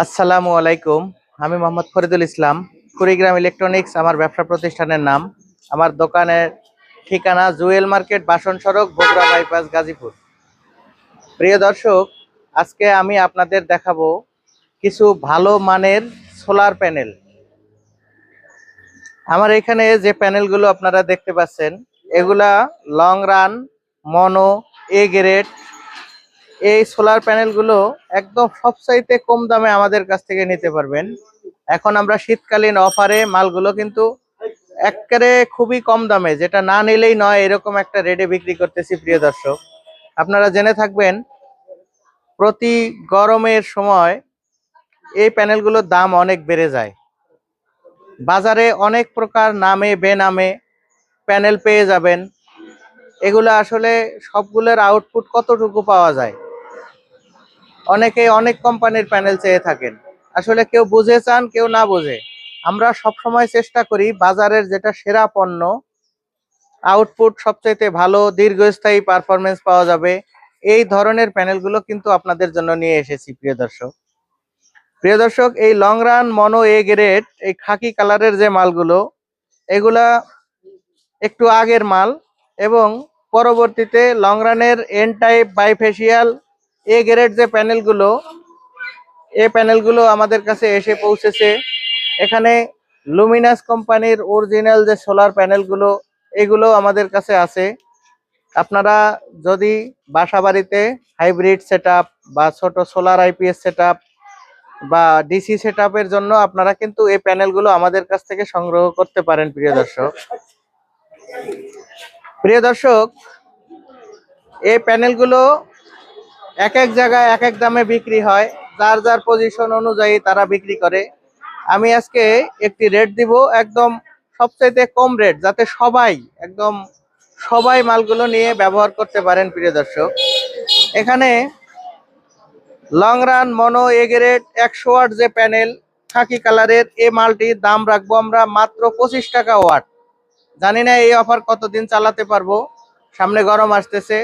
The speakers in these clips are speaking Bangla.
আসসালামু আলাইকুম। আমি মোহাম্মদ ফরিদুল ইসলাম। কুড়িগ্রাম ইলেকট্রনিক্স আমার ব্যবসা প্রতিষ্ঠানের নাম। আমার দোকানের ঠিকানা জুয়েল মার্কেট, বাসন সড়ক, বগুড়া বাইপাস, গাজীপুর। প্রিয় দর্শক, আজকে আমি আপনাদের দেখাবো কিছু ভালো মানের সোলার প্যানেল। আমার এখানে যে প্যানেলগুলো আপনারা দেখতে পাচ্ছেন, এগুলা long run, mono, A grade এই সোলার প্যানেলগুলো একদম সবচাইতে কম দামে আমাদের কাছ থেকে নিতে পারবেন। এখন আমরা শীতকালীন অফারে মালগুলো কিন্তু একেবারে খুবই কম দামে, যেটা না নিলেই নয়, এরকম একটা রেটে বিক্রি করতেছি, প্রিয় দর্শক। আপনারা জেনে থাকবেন, প্রতি গরমের সময় এই প্যানেলগুলোর দাম অনেক বেড়ে যায়। বাজারে অনেক প্রকার নামে, বেনামে প্যানেল পেয়ে যাবেন। এগুলো আসলে সবগুলোর আউটপুট কতটুকু পাওয়া যায়? অনেকে অনেক কোম্পানির প্যানেল চেয়ে থাকেন। আসলে কেউ বুঝে চান, কেউ না বুঝে। আমরা সব সময় চেষ্টা করি বাজারের যেটা সেরা পণ্য আউটপুট সবচাইতে ভালো, দীর্ঘস্থায়ী পারফরমেন্স পাওয়া যাবে। এই ধরনের প্যানেলগুলো কিন্তু আপনাদের জন্য নিয়ে এসেছি, প্রিয় দর্শক। প্রিয় দর্শক, এই long run mono A grade এই খাকি কালারের যে মালগুলো, এগুলা একটু আগের মাল এবং পরবর্তীতে লং রানের N type bifacial A grade যে প্যানেলগুলো এই প্যানেলগুলো আমাদের কাছে এসে পৌঁছেছে। এখানে লুমিনাস কোম্পানির অরিজিনাল যে সোলার প্যানেলগুলো, এগুলো আমাদের কাছে আছে। আপনারা যদি বাসা বাড়িতে হাইব্রিড সেট বা ছোট সোলার আইপিএস সেট বা ডিসি সেট জন্য আপনারা কিন্তু এই প্যানেলগুলো আমাদের কাছ থেকে সংগ্রহ করতে পারেন, প্রিয় দর্শক। প্রিয় দর্শক, এই প্যানেলগুলো এক এক জায়গায় এক এক দামে বিক্রি হয়। যার যার পজিশন অনুযায়ী তারা বিক্রি করে। আমি আজকে একটি রেট দিব, একদম সবচাইতে কম রেট যাতে সবাই, একদম সবাই মালগুলো নিয়ে ব্যবহার করতে পারেন, প্রিয় দর্শক। এখানে লং রান মনো এগেরেট একশো ওয়াট যে প্যানেল খাকি কালারের এই মালটির দাম রাখব আমরা মাত্র পঁচিশ টাকা ওয়াট জানি না এই অফার কতদিন চালাতে পারব। সামনে গরম আসতেছে।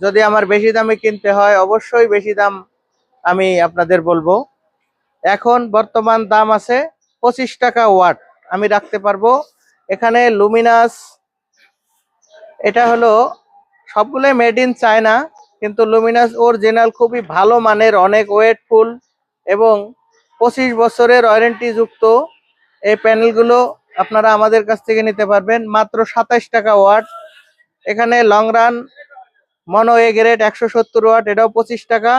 যদি আমার বেশি দামে কিনতে হয়, অবশ্যই বেশি দাম আমি আপনাদের বলব। এখন বর্তমান দাম আছে পঁচিশ টাকা ওয়াট। আমি রাখতে পারব। এখানে লুমিনাস, এটা হলো সবগুলোই মেড ইন চায়না কিন্তু লুমিনাস অরিজিনাল খুবই ভালো মানের, অনেক ওয়েটফুল এবং পঁচিশ বছরের ওয়ারেন্টি যুক্ত। এই প্যানেলগুলো আপনারা আমাদের কাছ থেকে নিতে পারবেন। মাত্র সাতাইশ টাকা ওয়াট। এখানে long run mono A grade একশো সত্তর ওয়াট, এটাও পঁচিশ টাকা।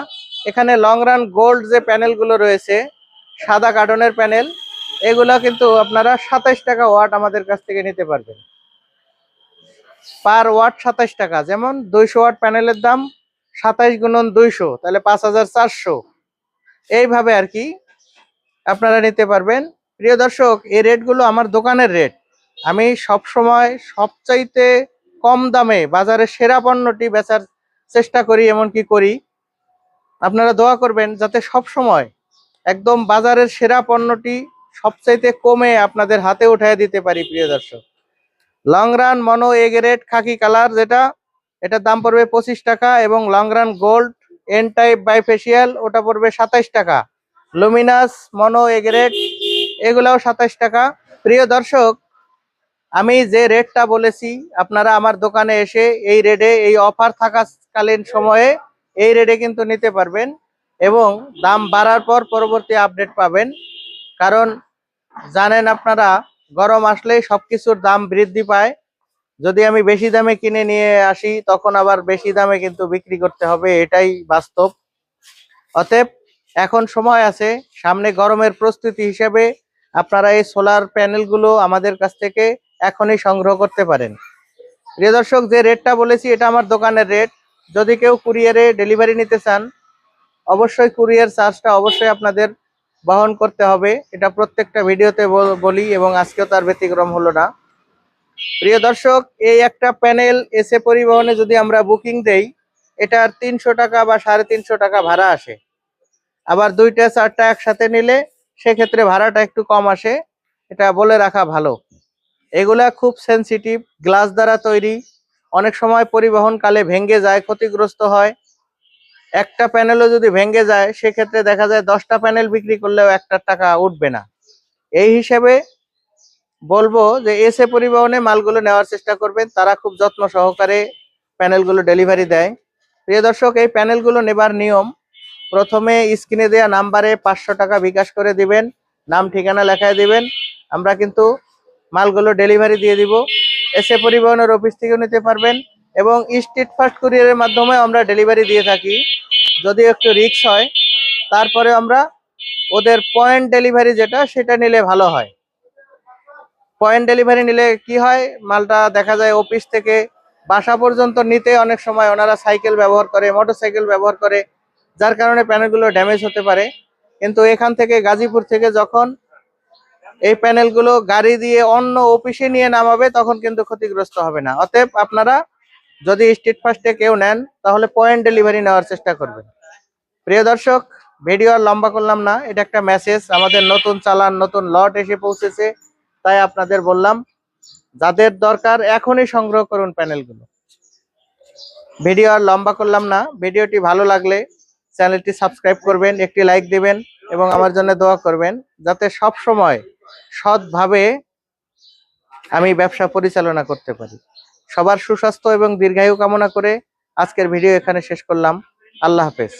এখানে লং রান গোল্ড যে প্যানেলগুলো রয়েছে, সাদা কার্টনের প্যানেল এগুলো কিন্তু আপনারা সাতাইশ টাকা ওয়াট আমাদের কাছ থেকে নিতে পারবেন। পার ওয়াট সাতাইশ টাকা, যেমন দুইশো ওয়াট প্যানেলের দাম সাতাইশ গুণন দুইশো, তাহলে পাঁচ হাজার চারশো। এইভাবে আর কি আপনারা নিতে পারবেন। প্রিয় দর্শক, এই রেটগুলো আমার দোকানের রেট আমি সব সময় সবচাইতে কম দামে বাজারে সেরা পণ্যটি বেচার চেষ্টা করি, এমনকি করি। আপনারা দোয়া করবেন যাতে সব সময় একদম বাজারের সেরা পণ্যটি সবচাইতে কমে আপনাদের হাতে উঠায় দিতে পারি, প্রিয় দর্শক। Long run mono A grade Khakee colour যেটা, এটার দাম পড়বে পঁচিশ টাকা এবং long run gold N type bifacial ওটা পড়বে সাতাইশ টাকা। লুমিনাস মনো এ গ্রেড, এগুলাও সাতাইশ টাকা। প্রিয় দর্শক আমি যে রেটটা বলেছি, আপনারা আমার দোকানে এসে এই রেটে এই অফার থাকাকালীন সময়ে এই রেটে কিন্তু নিতে পারবেন এবং দাম বাড়ার পর পরবর্তী আপডেট পাবেন। কারণ জানেন আপনারা, গরম আসলেই সবকিছুর দাম বৃদ্ধি পায়। যদি আমি বেশি দামে কিনে নিয়ে আসি, তখন আবার বেশি দামে কিন্তু বিক্রি করতে হবে, এটাই বাস্তব। অতএব এখন সময় আছে, সামনে গরমের প্রস্তুতি হিসেবে আপনারা এই সোলার প্যানেলগুলো আমাদের কাছ থেকে এখনই সংগ্রহ করতে পারেন। প্রিয় দর্শক, যে রেটটা বলেছি, এটা আমার দোকানের রেট। যদি কেউ কুরিয়ারে ডেলিভারি নিতে চান, অবশ্যই কুরিয়ার চার্জটা অবশ্যই আপনাদের বহন করতে হবে। এটা প্রত্যেকটা ভিডিওতে বল- এবং আজকেও তার ব্যতিক্রম হলো না। প্রিয় দর্শক, এই একটা প্যানেল এসে পরিবহনে যদি আমরা বুকিং দেই, এটার তিনশো টাকা বা সাড়ে তিনশো টাকা ভাড়া আসে। আবার দুইটা, চারটা একসাথে নিলে সেক্ষেত্রে ভাড়াটা একটু কম আসে। এটা বলে রাখা ভালো। এগুলা খুব সেন্সিটিভ গ্লাস দ্বারা তৈরি। অনেক সময় পরিবহনকালে ভেঙে যায়, ক্ষতিগ্রস্ত হয়। একটা প্যানেলও যদি ভেঙে যায়, সেক্ষেত্রে দেখা যায় দশটা প্যানেল বিক্রি করলেও একটা টাকা উঠবে না। এই হিসেবে বলব যে এসে পরিবহনে মালগুলো নেওয়ার চেষ্টা করবেন। তারা খুব যত্ন সহকারে প্যানেলগুলো ডেলিভারি দেয়। প্রিয় দর্শক, এই প্যানেলগুলো নেবার নিয়ম, প্রথমে স্ক্রিনে দেওয়া নাম্বারে পাঁচশো টাকা বিকাশ করে দিবেন। নাম ঠিকানা লেখায় দিবেন। আমরা কিন্তু মালগুলো ডেলিভারি দিয়ে দিব। এসে পরিবহনের অফিস থেকেও নিতে পারবেন এবং স্ট্রিট ফাস্ট কুরিয়ারের মাধ্যমে আমরা ডেলিভারি দিয়ে থাকি। যদি একটু রিক্স হয়, তারপরে আমরা ওদের পয়েন্ট ডেলিভারি যেটা, সেটা নিলে ভালো হয়। পয়েন্ট ডেলিভারি নিলে কি হয়, মালটা দেখা যায় অফিস থেকে বাসা পর্যন্ত নিতে অনেক সময় ওনারা সাইকেল ব্যবহার করে মোটরসাইকেল ব্যবহার করে, যার কারণে প্যানেলগুলো ড্যামেজ হতে পারে। কিন্তু এখান থেকে গাজীপুর থেকে যখন এই প্যানেলগুলো গাড়ি দিয়ে অন্য অফিসে নিয়ে নামাবে, তখন কিন্তু ক্ষতিগ্রস্ত হবে না। অতএব আপনারা যদি স্ট্রিট ফাস্টে কেউ নেন, তাহলে পয়েন্ট ডেলিভারি নেওয়ার চেষ্টা করবেন। প্রিয় দর্শক ভিডিও আর লম্বা করলাম না, এটা একটা মেসেজ আমাদের নতুন চালান, নতুন লট এসে পৌঁছেছে, তাই আপনাদের বললাম, যাদের দরকার এখনই সংগ্রহ করুন প্যানেলগুলো। ভিডিও আর লম্বা করলাম না ভিডিওটি ভালো লাগলে চ্যানেলটি সাবস্ক্রাইব করবেন, একটি লাইক দিবেন, এবং আমার জন্য দোয়া করবেন, যাতে সব সময় সৎভাবে আমি ব্যবসা পরিচালনা করতে পারি। সবার সুস্বাস্থ্য এবং দীর্ঘায়ু কামনা করে আজকের ভিডিও এখানে শেষ করলাম। আল্লাহ হাফেজ।